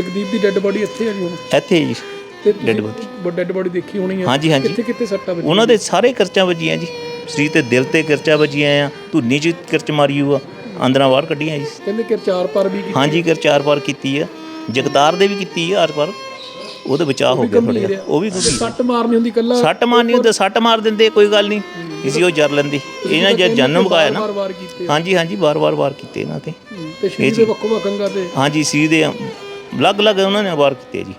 ਜਗਦੀਪ ਦੀ dead body ਇੱਥੇ ਆ ਜੀ ਹੁਣ। ਇੱਥੇ ਹੀ ਤੇ Dead body। ਡੈੱਡ ਬੋਡੀ ਦੇਖੀ ਹੋਣੀ ਹੈ ਹਾਂਜੀ, ਹਾਂਜੀ। ਕਿੱਥੇ ਕਿੱਥੇ ਸੱਟਾਂ ਵੱਜੀਆਂ ਉਹਨਾਂ ਦੇ ਸਾਰੇ ਕਿਰਚਾਂ ਵੱਜੀਆਂ ਜੀ। ਸਰੀਰ ਤੇ ਦਿਲ ਤੇ ਕਿਰਚਾਂ ਵੱਜੀਆਂ ਆ ਧੁੰਨੀ 'ਚ ਕਿਰਚ ਮਾਰੀ ਹੋਆ ਅੰਦਰਾਂ ਬਾਹਰ ਕੱਢੀਆਂ ਜੀ। ਕਹਿੰਦੇ ਕਿ ਚਾਰ ਪਰ ਵੀ ਕੀਤੀ ਹਾਂਜੀ ਕਿਰ ਚਾਰ ਵਾਰ ਕੀਤੀ ਆ। ਜਗਤਾਰ ਦੇ ਵੀ ਕੀਤੀ ਆ ਹਰ ਵਾਰ। ਉਹਦਾ ਬਚਾਅ ਹੋ ਗਿਆ ਥੋੜਾ ਉਹ ਵੀ ਗੰਭੀਰ ਸੱਟ ਮਾਰਨੀ ਹੁੰਦੀ ਕੱਲਾ ਸੱਟ ਮਾਰਨੀ ਹੁੰਦੀ ਸੱਟ ਮਾਰ ਦਿੰਦੇ ਕੋਈ ਗੱਲ ਨਹੀਂ। ਇਸੀ ਉਹ ਜਰ ਲੈਂਦੀ। ਇਹਨਾਂ ਜੇ ਜਨਮ ਮੁਕਾਇਆ ਨਾ। ਹਾਂਜੀ ਹਾਂਜੀ ਵਾਰ-ਵਾਰ ਵਾਰ ਕੀਤੇ ਇਹਨਾਂ ਤੇ। ਤੇ ਸ਼ਰੀਰ ਦੇ ਵੱਖੋ ਵੱਖ ਅੰਗਾਂ ਤੇ। ਹਾਂਜੀ ਸੀ ਦੇ ਅਲੱਗ-ਅਲੱਗ ਉਹਨਾਂ ਨੇ ਵਾਰ ਕੀਤੇ ਜੀ।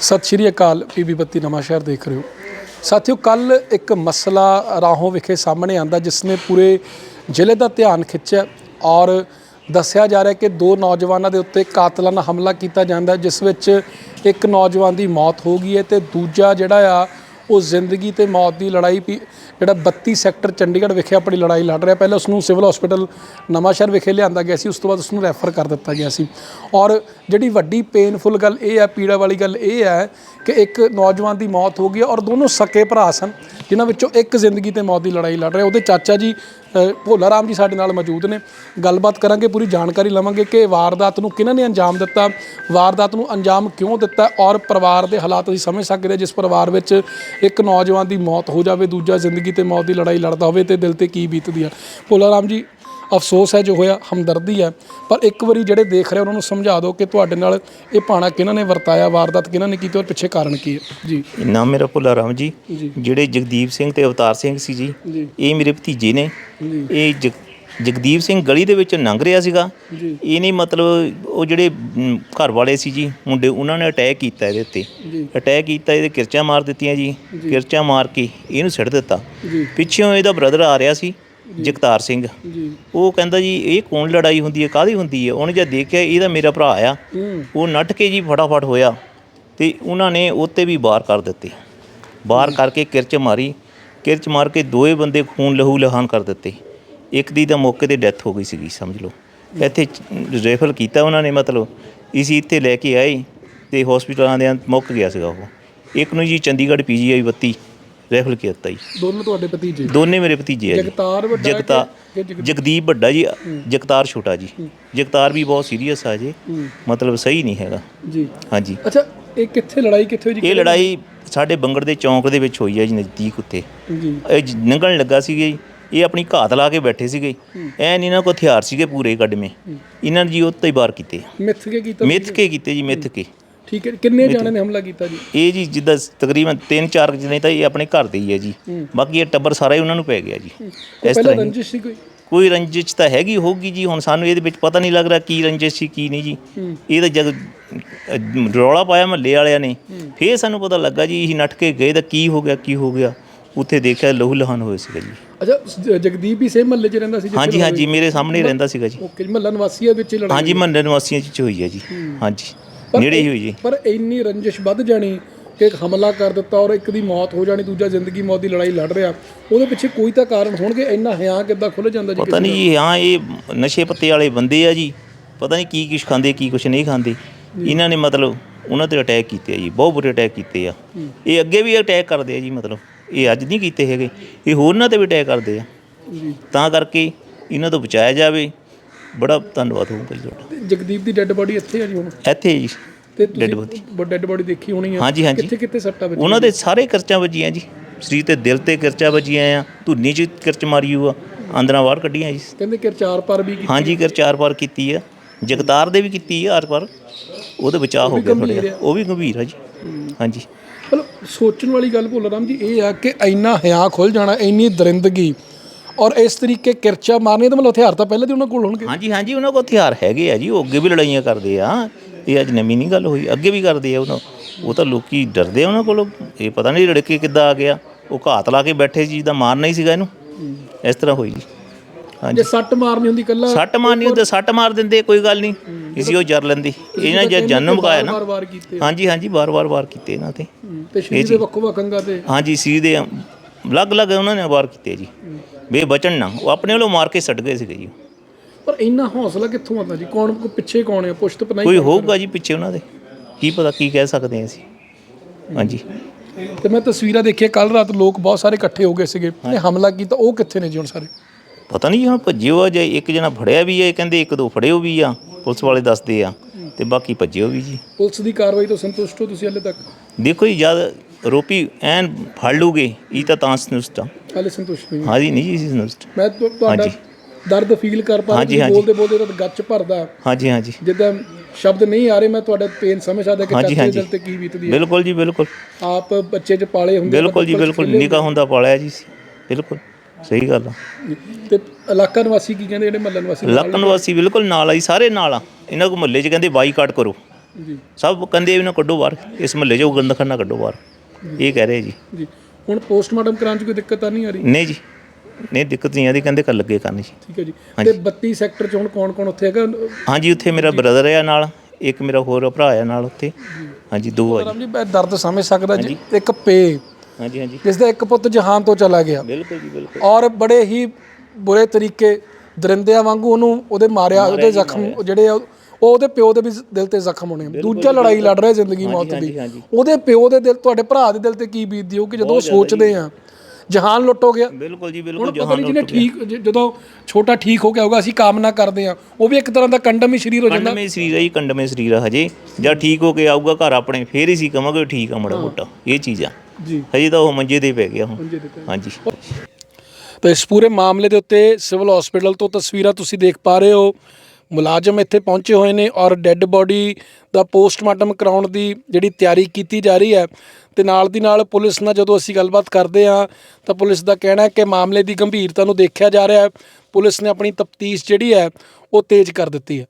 ਸਤਿ ਸ਼੍ਰੀ ਅਕਾਲ, ਪੀਬੀ ਬੱਤੀ ਨਵਾਂਸ਼ਹਿਰ ਦੇਖ ਰਹੇ ਹੋ। ਸਾਥੀਓ ਕੱਲ ਇੱਕ ਮਸਲਾ ਰਾਹੋਂ ਵਿਖੇ ਸਾਹਮਣੇ ਆਂਦਾ, ਜਿਸ ਨੇ ਪੂਰੇ ਜ਼ਿਲ੍ਹੇ ਦਾ ਧਿਆਨ ਖਿੱਚਿਆ ਔਰ ਦੱਸਿਆ ਜਾ ਰਿਹਾ ਕਿ ਦੋ ਨੌਜਵਾਨਾਂ ਦੇ ਉੱਤੇ ਕਾਤਲਾਨਾ ਹਮਲਾ ਕੀਤਾ ਜਾਂਦਾ, ਜਿਸ ਵਿੱਚ ਇੱਕ ਨੌਜਵਾਨ ਦੀ ਮੌਤ ਹੋ ਗਈ ਹੈ ਤੇ ਦੂਜਾ ਜਿਹੜਾ ਆ ਉਹ ਜ਼ਿੰਦਗੀ ਤੇ ਮੌਤ ਦੀ ਲੜਾਈ ਵੀ ਜਿਹੜਾ 32 ਸੈਕਟਰ ਚੰਡੀਗੜ੍ਹ ਵਿਖੇ ਆਪਣੀ ਲੜਾਈ ਲੜ ਰਿਹਾ। ਪਹਿਲਾਂ ਉਸ ਨੂੰ ਸਿਵਲ ਹਸਪੀਟਲ ਨਵਾਂਸ਼ਹਿਰ ਵਿਖੇ ਲਿਆਂਦਾ ਗਿਆ ਸੀ, ਉਸ ਤੋਂ ਬਾਅਦ ਉਸ ਨੂੰ ਰੈਫਰ ਕਰ ਦਿੱਤਾ ਗਿਆ ਸੀ। ਔਰ ਜਿਹੜੀ ਵੱਡੀ ਪੇਨਫੁਲ ਗੱਲ ਇਹ ਹੈ, ਪੀੜਾ ਵਾਲੀ ਗੱਲ ਇਹ ਹੈ ਕਿ ਇੱਕ ਨੌਜਵਾਨ ਦੀ ਮੌਤ ਹੋ ਗਈ ਔਰ ਦੋਨੋਂ ਸਕੇ ਭਰਾ ਸਨ, ਜਿਨ੍ਹਾਂ ਵਿੱਚੋਂ ਇੱਕ ਜ਼ਿੰਦਗੀ ਤੇ ਮੌਤ ਦੀ ਲੜਾਈ ਲੜ ਰਿਹਾ। ਉਹਦੇ ਚਾਚਾ ਜੀ ਭੋਲਾ ਰਾਮ ਜੀ ਸਾਡੇ ਨਾਲ ਮੌਜੂਦ ਨੇ। ਗੱਲਬਾਤ ਕਰਾਂਗੇ, ਪੂਰੀ ਜਾਣਕਾਰੀ ਲਵਾਂਗੇ ਕਿ ਵਾਰਦਾਤ ਨੂੰ ਕਿਹਨਾਂ ਨੇ ਅੰਜਾਮ ਦਿੱਤਾ, ਵਾਰਦਾਤ ਨੂੰ ਅੰਜਾਮ ਕਿਉਂ ਦਿੱਤਾ ਔਰ ਪਰਿਵਾਰ ਦੇ ਹਾਲਾਤ ਅਸੀਂ ਸਮਝ ਸਕਦੇ ਹਾਂ, ਜਿਸ ਪਰਿਵਾਰ ਵਿੱਚ ਇੱਕ ਨੌਜਵਾਨ ਦੀ ਮੌਤ ਹੋ ਜਾਵੇ, ਦੂਜਾ ਜ਼ਿੰਦਗੀ ਤੇ ਮੌਤ ਦੀ ਲੜਾਈ ਲੜਦਾ ਹੋਵੇ ਤੇ ਦਿਲ ਤੇ ਕੀ ਬੀਤਦੀ ਆ। ਭੋਲਾ ਰਾਮ ਜੀ ਅਫਸੋਸ ਹੈ ਜੋ ਹੋਇਆ ਹਮਦਰਦੀ ਹੈ। ਪਰ ਇੱਕ ਵਾਰੀ ਜਿਹੜੇ ਦੇਖ ਰਹੇ ਉਹਨਾਂ ਨੂੰ ਸਮਝਾ ਦਿਓ ਕਿ ਤੁਹਾਡੇ ਨਾਲ ਇਹ ਭਾਣਾ ਕਿਹਨਾਂ ਨੇ ਵਰਤਾਇਆ ਵਾਰਦਾਤ ਕਿਹਨਾਂ ਨੇ ਕੀਤੀ ਔਰ ਪਿੱਛੇ ਕਾਰਨ ਕੀ ਹੈ। ਜੀ। ਨਾਮ ਮੇਰਾ ਭੁੱਲਾ ਰਾਮ ਜੀ। ਜਿਹੜੇ ਜਗਦੀਪ ਸਿੰਘ ਤੇ ਅਵਤਾਰ ਸਿੰਘ ਸੀ ਜੀ ਇਹ ਮੇਰੇ ਭਤੀਜੇ ਨੇ। ਇਹ ਜਗ- ਜਗਦੀਪ ਸਿੰਘ ਗਲੀ ਦੇ ਵਿੱਚ ਲੰਘ ਰਿਹਾ ਸੀਗਾ। ਜੀ। ਇਹ ਨਹੀਂ ਮਤਲਬ ਉਹ ਜਿਹੜੇ ਘਰ ਵਾਲੇ ਸੀ ਜੀ ਮੁੰਡੇ ਉਹਨਾਂ ਨੇ ਅਟੈਕ ਕੀਤਾ ਇਹਦੇ ਉੱਤੇ। ਅਟੈਕ ਕੀਤਾ ਇਹਦੇ ਕਿਰਚਾਂ ਮਾਰ ਦਿੱਤੀਆਂ ਜੀ। ਕਿਰਚਾਂ ਮਾਰ ਕੇ ਇਹਨੂੰ ਸਿੱਟ ਦਿੱਤਾ। ਪਿੱਛੋਂ ਇਹਦਾ ਬ੍ਰਦਰ ਆ ਰਿਹਾ ਸੀ। ਜਗਤਾਰ ਸਿੰਘ। ਜੀ। ਉਹ ਕਹਿੰਦਾ ਜੀ ਇਹ ਕੌਣ ਲੜਾਈ ਹੁੰਦੀ ਹੈ ਕਾਦੀ ਹੁੰਦੀ ਹੈ? ਉਹਨੇ ਜਦ ਦੇਖਿਆ ਇਹਦਾ ਮੇਰਾ ਭਰਾ ਆ। ਉਹ ਨੱਠ ਕੇ ਜੀ ਫਟਾਫਟ ਹੋਇਆ ਤੇ ਉਹਨਾਂ ਨੇ ਉੱਤੇ ਵੀ ਬਾਹਰ ਕਰ ਦਿੱਤੇ। ਬਾਹਰ ਕਰਕੇ ਕਿਰਚ ਮਾਰੀ। ਕਿਰਚ ਮਾਰ ਕੇ ਦੋਏ ਬੰਦੇ ਖੂਨ ਲਹੂ ਲਹਾਨ ਕਰ ਦਿੱਤੇ। ਇੱਕ ਦੀ ਤਾਂ ਮੌਕੇ ਤੇ ਡੈਥ ਹੋ ਗਈ ਸੀਗੀ ਸਮਝ ਲਓ। ਇੱਥੇ ਰੈਫਰ ਕੀਤਾ ਉਹਨਾਂ ਨੇ ਮਤਲਬ ਇਸੀ ਇੱਥੇ ਲੈ ਕੇ ਆਏ ਤੇ ਹਸਪੀਟਲਾਂ ਦੇ ਮੁੱਕ ਗਿਆ ਸੀਗਾ ਉਹ। ਇੱਕ ਨੂੰ ਜੀ ਚੰਡੀਗੜ੍ਹ ਪੀਜੀਆਈ 32 ਰੈਫਰ ਕੀਤਾ ਜੀ। ਦੋਨੋਂ ਤੁਹਾਡੇ ਭਤੀਜੇ ਦੋਨੇ ਮੇਰੇ ਭਤੀਜੇ ਆ ਜੀ। ਜਗਤਾਰ ਵੱਡਾ ਕਿ- ਜਗਤਾ ਕਿ ਜਗਦੀਪ ਵੱਡਾ ਜੀ ਜਗਤਾਰ ਛੋਟਾ ਜੀ। ਜਗਤਾਰ ਵੀ ਬਹੁਤ ਸੀਰੀਅਸ ਆ ਜੀ। ਹੂੰ। ਮਤਲਬ ਸਹੀ ਨਹੀਂ ਹੈਗਾ। ਜੀ। ਹਾਂਜੀ। ਅੱਛਾ ਇਹ ਕਿੱਥੇ ਲੜਾਈ ਕਿੱਥੇ ਹੋਈ ਜੀ? ਇਹ ਲੜਾਈ ਸਾਡੇ ਬੰਗੜ ਦੇ ਚੌਂਕ ਦੇ ਵਿੱਚ ਹੋਈ ਹੈ ਜੀ ਨਜ਼ਦੀਕ ਉੱਤੇ ਜੀ। ਇਹ ਜ- ਲੰਘਣ ਲੱਗਾ ਸੀਗੇ ਜੀ। ਇਹ ਆਪਣੀ ਘਾਤ ਲਾ ਕੇ ਬੈਠੇ ਸੀਗੇ। ਐਨ ਇਹਨਾਂ ਕੋਲ ਹਥਿਆਰ ਸੀਗੇ ਪੂਰੇ ਕੱਢਵੇਂ ਇਹਨਾਂ ਨੇ ਜੀ ਉੱਤੇ ਹੀ ਵਾਰ ਕੀਤੇ। ਮਿੱਥ ਕੇ ਕੀਤਾ ਮਿੱਥ ਕੇ ਕੀਤੇ ਜੀ ਮਿੱਥ ਕੇ। ਠੀਕ ਹੈ ਕਿੰਨੇ ਜਾਣੇ ਨੇ ਹਮਲਾ ਕੀਤਾ ਜੀ? ਇਹ ਜੀ ਜਿੱਦਾਂ ਤਕਰੀਬਨ 3-4 ਜਣੇ ਤਾਂ ਇਹ ਆਪਣੇ ਘਰ ਦੇ ਹੀ ਹੈ ਜੀ। ਬਾਕੀ ਇਹ ਟੱਬਰ ਸਾਰਾ ਹੀ ਉਹਨਾਂ ਨੂੰ ਪੈ ਗਿਆ ਜੀ। ਇਸ ਪਹਿਲਾਂ ਤਰ੍ਹਾਂ ਹੀ। ਰੰਜਿਸ਼ ਸੀ ਕੋਈ? ਕੋਈ ਰੰਜਿਸ਼ ਤਾਂ ਹੈਗੀ ਹੋਊਗੀ ਜੀ। ਹੁਣ ਸਾਨੂੰ ਇਹਦੇ ਵਿੱਚ ਪਤਾ ਨਹੀਂ ਲੱਗ ਰਿਹਾ ਕੀ ਰੰਜਿਸ਼ ਸੀ ਕੀ ਨਹੀਂ ਜੀ। ਇਹ ਤਾਂ ਜਦ ਅਹ, ਰੌਲਾ ਪਾਇਆ ਮਹੱਲੇ ਵਾਲਿਆਂ ਨੇ। ਫੇਰ ਸਾਨੂੰ ਪਤਾ ਲੱਗਾ ਜੀ ਇਹ ਨੱਠ ਕੇ ਗਏ ਤਾਂ ਕੀ ਹੋ ਗਿਆ ਕੀ ਹੋ ਗਿਆ। ਉੱਥੇ ਦੇਖਿਆ ਲਹੂ ਲਹਾਨ ਹੋਏ ਸੀਗਾ ਜੀ। ਅੱਛਾ ਜ- ਜਗਦੀਪ ਵੀ ਸੇਮ ਮਹੱਲੇ 'ਚ ਰਹਿੰਦਾ ਸੀ ਜਿੱਥੇ ਹਾਂਜੀ ਹਾਂਜੀ ਮੇਰੇ ਸਾਹਮਣੇ ਹੀ ਰਹਿੰਦਾ ਸੀਗਾ ਜੀ। ਓਕੇ ਜੀ ਮਹੱਲਾ ਨਿਵਾਸੀਆਂ ਵਿੱਚ ਹੀ ਲੜਾਈ ਹਾਂਜੀ ਮਹੱਲੇ ਨਿਵਾਸੀਆਂ ਚ ਹੋਈ ਹੈ ਜੀ। ਹਾਂਜੀ। ਪਰ ਨੇੜੇ ਹੀ ਹੋਈ ਜੀ। ਪਰ ਇੰਨੀ ਰੰਜਿਸ਼ ਵੱਧ ਜਾਣੀ ਕਿ ਇੱਕ ਹਮਲਾ ਕਰ ਦਿੱਤਾ ਔਰ ਇੱਕ ਦੀ ਮੌਤ ਹੋ ਜਾਣੀ ਦੂਜਾ ਜ਼ਿੰਦਗੀ ਮੌਤ ਦੀ ਲੜਾਈ ਲੜ ਰਿਹਾ। ਉਹਦੇ ਪਿੱਛੇ ਕੋਈ ਤਾਂ ਕਾਰਨ ਹੋਣਗੇ? ਇੰਨਾ ਹਿਆ ਕਿੱਦਾਂ ਖੁੱਲ ਜਾਂਦਾ ਜੀ ਪਤਾ ਨਹੀਂ ਜੀ ਹਾਂ ਇਹ ਨਸ਼ੇ ਪੱਤੇ ਵਾਲੇ ਬੰਦੇ ਆ ਜੀ। ਪਤਾ ਨਹੀਂ ਕੀ ਕੁਛ ਖਾਂਦੇ ਕੀ ਕੁਛ ਨਹੀਂ ਖਾਂਦੇ। ਇਹਨਾਂ ਨੇ ਮਤਲਬ ਉਹਨਾਂ ਤੇ ਅਟੈਕ ਕੀਤੇ ਆ ਜੀ ਬਹੁਤ ਬੁਰੇ ਅਟੈਕ ਕੀਤੇ ਆ। ਇਹ ਅੱਗੇ ਵੀ ਅਟੈਕ ਕਰਦੇ ਆ ਜੀ ਮਤਲਬ। ਇਹ ਅੱਜ ਨਹੀਂ ਕੀਤੇ ਹੈਗੇ। ਇਹ ਹੋਰਨਾਂ ਤੇ ਵੀ ਅਟੈਕ ਕਰਦੇ ਆ। ਤਾਂ ਕਰਕੇ ਇਹਨਾਂ ਤੋਂ ਬਚਾਇਆ ਜਾਵੇ। ਬੜਾ ਧੰਨਵਾਦ ਹੋਊਗਾ ਜੀ ਤੁਹਾਡਾ। ਤੇ ਜਗਦੀਪ ਦੀ ਡੈੱਡ ਬੋਡੀ ਇੱਥੇ ਆ ਜੀ ਹੁਣ? ਇੱਥੇ ਜੀ ਤੇ Dead ਤੁਸੀਂ ਡੈੱਡ ਬੋਡੀ ਦੇਖੀ ਹੋਣੀ ਹੈ ਹਾਂਜੀ ਹਾਂਜੀ। ਕਿੱਥੇ ਕਿੱਥੇ ਸੱਟਾਂ ਵਿੱਚ ਉਹਨਾਂ ਦੇ ਸਾਰੇ ਕਿਰਚਾਂ ਵੱਜੀਆਂ ਜੀ। ਸਰੀਰ ਤੇ ਦਿਲ ਤੇ ਕਿਰਚਾਂ ਵੱਜੀਆਂ ਆ ਧੁੰਨੀ 'ਚ ਕਿਰਚ ਮਾਰੀ ਹੋਆ ਅੰਦਰਾਂ ਬਾਹਰ ਕੱਢੀਆਂ ਜੀ। ਕਹਿੰਦੇ ਕਿ ਚਾਰ ਪਰ ਵੀ ਕੀਤੀ ਹਾਂਜੀ ਕਰ ਚਾਰ ਵਾਰ ਕੀਤੀ ਆ। ਜਗਤਾਰ ਦੇ ਵੀ ਕੀਤੀ ਆ ਹਰ ਵਾਰ ਉਹਦੇ ਬਚਾਅ ਹੋ ਗਿਆ ਥੋੜ੍ਹਾ ਗੰਭੀਰ ਉਹ ਵੀ ਗੰਭੀਰ ਆ ਜੀ। ਹਾਂਜੀ। ਮਤਲਬ ਸੋਚਣ ਵਾਲੀ ਗੱਲ ਭੁੱਲ ਰਾਮ ਜੀ ਇਹ ਆ ਕਿ ਇੰਨਾ ਹਿਆ ਖੁੱਲ ਜਾਣਾ ਇੰਨੀ ਦਰਿੰਦਗੀ। ਔਰ ਇਸ ਤਰੀਕੇ ਕਿਰਚਾ ਮਾਰਨੀ ਤਾਂ ਮਤਲਬ ਹਥਿਆਰ ਤਾਂ ਪਹਿਲਾਂ ਦੇ ਉਹਨਾਂ ਕੋਲ ਹੋਣਗੇ। ਹਾਂਜੀ ਹਾਂਜੀ ਉਹਨਾਂ ਕੋਲ ਹਥਿਆਰ ਹੈਗੇ ਆ ਜੀ ਉਹ ਅੱਗੇ ਵੀ ਲੜਾਈਆਂ ਕਰਦੇ ਆ। ਇਹ ਅੱਜ ਨਵੀਂ ਨਹੀਂ ਗੱਲ ਹੋਈ ਅੱਗੇ ਵੀ ਕਰਦੇ ਆ ਉਹਨਾਂ ਉਹ ਤਾਂ ਲੋਕੀ ਡਰਦੇ ਆ ਉਹਨਾਂ ਕੋਲੋਂ। ਇਹ ਪਤਾ ਨਹੀਂ ਲੜਕੇ ਕਿੱਦਾਂ ਆ ਗਿਆ। ਉਹ ਘਾਤ ਲਾ ਕੇ ਬੈਠੇ ਜੀ ਦਾ ਮਾਰਨਾ ਹੀ ਸੀਗਾ ਇਹਨੂੰ। ਇਸ ਤਰ੍ਹਾਂ ਹੋਈ ਜੀ। ਸੱਟ ਮਾਰਨੀ ਹੁੰਦੀ ਕੱਲਾ ਸੱਟ ਮਾਰਨੀ ਹੁੰਦੀ ਸੱਟ ਮਾਰ ਦਿੰਦੇ ਕੋਈ ਗੱਲ ਨਹੀਂ। ਇਸੀ ਉਹ ਜਰ ਲੈਂਦੀ। ਇਹਨਾਂ ਜੇ ਜਨਮ ਮੁਕਾਇਆ ਨਾ। ਹਾਂਜੀ ਹਾਂਜੀ ਵਾਰ-ਵਾਰ ਵਾਰ ਕੀਤੇ ਇਹਨਾਂ ਤੇ। ਤੇ ਸਰੀਰ ਦੇ ਵੱਖੋ ਵੱਖ ਅੰਗਾਂ ਤੇ। ਹਾਂਜੀ ਸੀ ਦੇ ਅਲੱਗ-ਅਲੱਗ ਉਹਨਾਂ ਨੇ ਵਾਰ ਕੀਤੇ ਜੀ। ਬੇ ਬਚਨ ਨਾ ਉਹ ਆਪਣੇ ਵੱਲੋਂ ਮਾਰ ਕੇ ਛੱਡ ਗਏ ਸੀਗੇ ਜੀ। ਪਰ ਇੰਨਾ ਹੌਸਲਾ ਕਿੱਥੋਂ ਆਉਂਦਾ ਜੀ? ਕੌਣ ਕੋ ਪਿੱਛੇ ਕੌਣ ਹੈ ਪੁਸ਼ਤ ਪਨਾਈ ਕੋਈ ਹੋਊਗਾ। ਜੀ ਪਿੱਛੇ ਉਹਨਾਂ ਦੇ। ਕੀ ਪਤਾ ਕੀ ਕਹਿ ਸਕਦੇ ਹਾਂ ਅਸੀਂ। ਹਾਂਜੀ। ਤੇ ਮੈਂ ਤਸਵੀਰਾਂ ਦੇਖੀਆਂ ਕੱਲ ਰਾਤ ਲੋਕ ਬਹੁਤ ਸਾਰੇ ਇਕੱਠੇ ਹੋ ਗਏ ਸੀਗੇ ਇਹ ਹਮਲਾ ਕੀਤਾ ਉਹ ਕਿੱਥੇ ਨੇ ਜੀ ਹੁਣ ਸਾਰੇ? ਪਤਾ ਨਹੀਂ ਹਾਂ ਭੱਜਿਓ ਆ ਜਾਂ ਇੱਕ ਜਣਾ ਫੜਿਆ ਵੀ ਹੈ ਕਹਿੰਦੇ ਇੱਕ ਦੋ ਫੜਿਓ ਵੀ ਆ ਪੁਲਿਸ ਵਾਲੇ ਦੱਸਦੇ ਆ। ਤੇ ਬਾਕੀ ਭੱਜਿਓ ਵੀ ਜੀ। ਪੁਲਿਸ ਦੀ ਕਾਰਵਾਈ ਤੋਂ ਸੰਤੁਸ਼ਟ ਹੋ ਤੁਸੀਂ ਹਲੇ ਤੱਕ? ਦੇਖੋ ਜੀ ਜਦ ਰੋਪੀ ਐਨ ਫੜ ਲੂਗੇ ਇਹ ਤਾਂ ਤਾਂ ਸਨੁਸਟ ਆ। ਹਲੇ ਸੰਤੁਸ਼ਟ ਨਹੀਂ। ਹਾਂਜੀ ਨਹੀਂ ਜੀ ਸਨੁਸਟ। ਮੈਂ ਤੁ- ਤੁਹਾਡਾ ਹਾਂਜੀ। ਦਰਦ ਫੀਲ ਕਰ ਪਾ ਹਾਂਜੀ, ਰਿਹਾ ਹਾਂਜੀ। ਬੋਲਦੇ ਬੋਲਦੇ ਤਾਂ ਗੱਚ ਭਰਦਾ। ਹਾਂਜੀ ਹਾਂਜੀ। ਜਿੱਦਾਂ ਸ਼ਬਦ ਨਹੀਂ ਆ ਰਹੇ ਮੈਂ ਤੁਹਾਡਾ ਪੇਨ ਸਮਝ ਸਕਦਾ ਕਿ ਹਾਂਜੀ, ਚਾਚੇ ਦੇ ਹਾਂਜੀ। ਦਿਲ ਤੇ ਕੀ ਬੀਤਦੀ ਹੈ। ਬਿਲਕੁਲ ਜੀ ਬਿਲਕੁਲ। ਆਪ ਬੱਚੇ ਚ ਪਾਲੇ ਹੁੰਦੇ ਆ, ਬਿਲਕੁਲ ਜੀ ਬਚਪਨ ਚ ਬਿਲਕੁਲ ਨਿਕਾ ਹੁੰਦਾ ਪਾਲਿਆ ਜੀ ਬਿਲਕੁਲ। ਸਹੀ ਗੱਲ ਆ। ਹੁੰਦੇ। ਤੇ ਇਲਾਕਾ ਨਿਵਾਸੀ ਕੀ ਕਹਿੰਦੇ ਜਿਹੜੇ ਮਹੱਲਾ ਨਿਵਾਸੀ? ਲੱਕਨ ਵਾਸੀ ਬਿਲਕੁਲ ਨਾਲ ਆਈ ਸਾਰੇ ਨਾਲ ਆ। ਇਹਨਾਂ ਕੋ ਮਹੱਲੇ 'ਚ ਕਹਿੰਦੇ ਬਾਈਕਾਟ ਕਰੋ। ਜੀ। ਸਭ ਕਹਿੰਦੇ ਇਹਨਾਂ ਕੱਢੋ ਬਾਹਰ ਇਸ ਮਹੱਲੇ 'ਚੋਂ ਗੰਦ ਖੰਨਾ ਕੱਢੋ ਬਾਹਰ। ਇਹ ਕਹਿ ਰਹੇ ਜੀ। ਜੀ। ਹੁਣ ਪੋਸਟਮਾਰਟਮ ਕਰਾਉਣ ਚ ਕੋਈ ਦਿੱਕਤ ਤਾਂ ਨਹੀਂ ਆ ਰਹੀ? ਨਹੀਂ ਜੀ। ਨਹੀਂ ਦਿੱਕਤ ਨਹੀਂ ਆਦੀ ਕਹਿੰਦੇ ਕੱਲ ਲੱਗੇ ਕਰਨ ਜੀ ਠੀਕ ਹੈ ਜੀ। ਤੇ 32 ਸੈਕਟਰ ਚ ਹੁਣ ਕੌਣ ਕੌਣ ਉੱਥੇ ਹੈਗਾ? ਹਾਂਜੀ ਉੱਥੇ ਮੇਰਾ ਬ੍ਰਦਰ ਆ ਨਾਲ ਇੱਕ ਮੇਰਾ ਹੋਰ ਭਰਾ ਆ ਨਾਲ ਉੱਥੇ। ਹਾਂਜੀ ਦੋ ਆ ਜੀ। ਮੈਂ ਦਰਦ ਸਮਝ ਸਕਦਾ ਜੀ। ਇੱਕ ਪੇ। ਹਾਂਜੀ ਹਾਂਜੀ। ਜਿਸ ਦਾ ਇੱਕ ਪੁੱਤ ਜਹਾਨ ਤੋਂ ਚਲਾ ਗਿਆ। ਬਿਲਕੁਲ ਜੀ ਬਿਲਕੁਲ। ਔਰ ਬੜੇ ਹੀ ਬੁਰੇ ਤਰੀਕੇ ਦਰਿੰਦਿਆਂ ਵਾਂਗੂ ਉਹਨੂੰ ਉਹਦੇ ਮਾਰਿਆ ਉਹਦੇ ਜ਼ਖਮ ਜਿਹੜੇ ਆ, ਉਹ ਉਹਦੇ ਪਿਓ ਦੇ ਵੀ ਦਿਲ ਤੇ ਜ਼ਖਮ ਹੋਣੇ। ਦੂਜਾ ਲੜਾਈ ਲੜ ਰਿਹਾ ਜ਼ਿੰਦਗੀ ਮੌਤ ਦੀ। ਉਹਦੇ ਪਿਓ ਦੇ ਦਿਲ ਤੁਹਾਡੇ ਭਰਾ ਦੇ ਦਿਲ ਤੇ ਕੀ ਬੀਤਦੀ ਉਹ ਕਿ ਜਦੋਂ ਉਹ ਸੋਚਦੇ ਆ ਜਹਾਨ ਲੁੱਟ ਹੋ ਗਿਆ। ਬਿਲਕੁਲ ਜੀ ਬਿਲਕੁਲ ਜਹਾਨ ਨਹੀਂ ਜਿਹਨੇ ਠੀਕ ਜ- ਜਦੋਂ ਛੋਟਾ ਠੀਕ ਹੋ ਗਿਆ ਹੋਗਾ ਅਸੀਂ ਕਾਮਨਾ ਕਰਦੇ ਆ। ਉਹ ਵੀ ਇੱਕ ਤਰ੍ਹਾਂ ਦਾ ਕੰਡਮ ਹੀ ਸਰੀਰ ਹੋ ਜਾਂਦਾ। ਕੰਡਮੇ ਸਰੀਰ ਆ ਜੀ ਕੰਡਮੇ ਸਰੀਰ ਆ ਹਜੇ। ਜਦ ਠੀਕ ਹੋ ਕੇ ਆਊਗਾ ਘਰ ਆਪਣੇ ਫੇਰ ਹੀ ਸੀ ਕਵਾਂਗੇ ਠੀਕ ਆ ਮੜਾ ਮੋਟਾ। ਇਹ ਚੀਜ਼ ਆ। ਜੀ। ਹਜੇ ਤਾਂ ਉਹ ਮੰਜੇ ਤੇ ਪੈ ਗਿਆ ਹੁਣ। ਜੇ ਹਾਂਜੀ। ਤਾਂ ਇਸ ਪੂਰੇ ਮਾਮਲੇ ਦੇ ਉੱਤੇ ਸਿਵਲ ਹਸਪੀਟਲ ਤੋਂ ਤਸਵੀਰਾਂ ਤੁਸੀਂ ਦੇਖ ਪਾ ਰਹੇ ਹੋ। ਮੁਲਾਜ਼ਮ ਇੱਥੇ ਪਹੁੰਚੇ ਹੋਏ ਨੇ ਔਰ ਡੈੱਡ ਬੋਡੀ ਦਾ ਪੋਸਟਮਾਰਟਮ ਕਰਾਉਣ ਦੀ ਜਿਹੜੀ ਤਿਆਰੀ ਕੀਤੀ ਜਾ ਰਹੀ ਹੈ। ਤੇ ਨਾਲ ਦੀ ਨਾਲ ਪੁਲਿਸ ਨਾਲ ਜਦੋਂ ਅਸੀਂ ਗੱਲਬਾਤ ਕਰਦੇ ਹਾਂ, ਤਾਂ ਪੁਲਿਸ ਦਾ ਕਹਿਣਾ ਹੈ ਕਿ ਮਾਮਲੇ ਦੀ ਗੰਭੀਰਤਾ ਨੂੰ ਦੇਖਿਆ ਜਾ ਰਿਹਾ ਹੈ। ਪੁਲਿਸ ਨੇ ਆਪਣੀ ਤਫਤੀਸ਼ ਜਿਹੜੀ ਹੈ, ਉਹ ਤੇਜ਼ ਕਰ ਦਿੱਤੀ ਹੈ।